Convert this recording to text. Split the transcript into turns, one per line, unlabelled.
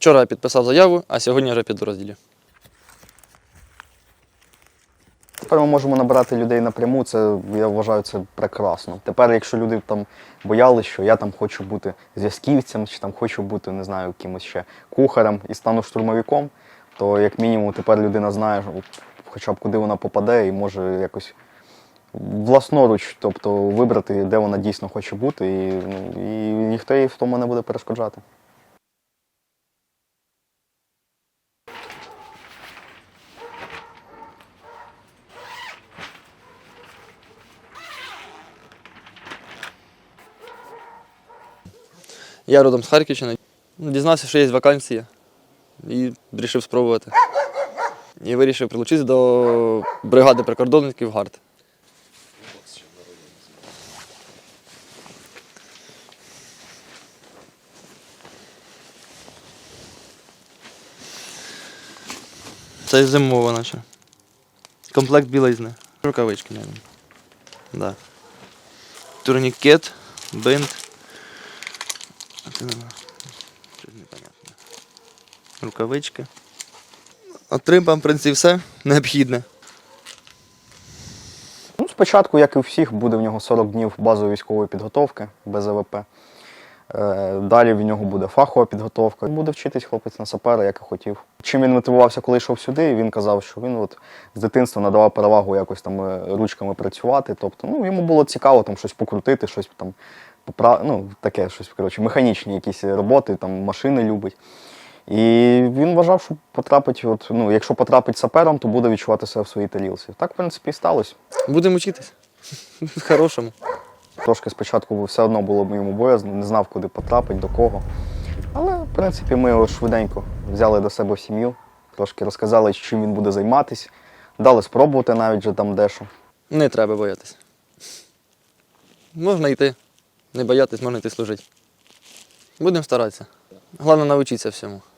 Вчора я підписав заяву, а сьогодні вже підрозділі.
Тепер ми можемо набирати людей напряму, це я вважаю це прекрасно. Тепер, якщо люди там боялись, що я там хочу бути зв'язківцем, чи там хочу бути, не знаю, якимось ще кухарем і стану штурмовиком, то як мінімум тепер людина знає, хоча б куди вона попаде і може якось власноруч, тобто вибрати, де вона дійсно хоче бути, і, ну, і ніхто їй в тому не буде перешкоджати.
Я родом з Харківщини. Ну, Дізнався, що є вакансія. І вирішив спробувати. І вирішив прилучитися до бригади прикордонників ГАРД. Це зимова наче. Комплект білизни. Рукавички, мабуть. Да. Турнікет, бинт. А це нема. Щось непонятне. Рукавички. Отримав, в принципі, все необхідне.
Ну, спочатку, як і у всіх, буде в нього 40 днів базової військової підготовки без АВП. Е, Далі в нього буде фахова підготовка. Буде вчитись хлопець на сапера, як і хотів. Чим він мотивувався, коли йшов сюди, він казав, що він от з дитинства надавав перевагу якось там е, ручками працювати. Тобто, ну, йому було цікаво там щось покрутити, щось там попра... ну, таке, щось, коротше, механічні якісь роботи, там машини любить. І він вважав, що потрапить, от, ну, якщо потрапить сапером, то буде відчувати себе в своїй тарілці. Так, в принципі, і сталося.
Будемо вчитись. Хорошому.
Трошки спочатку все одно було б йому боязно, не знав, куди потрапити, до кого. Але, в принципі, ми його швиденько взяли до себе сім'ю, трошки розказали, чим він буде займатися, дали спробувати навіть вже там дещо.
Не треба боятись. Можна йти. Не боятись, можна йти служити. Будемо старатися. Головне навчитися всьому.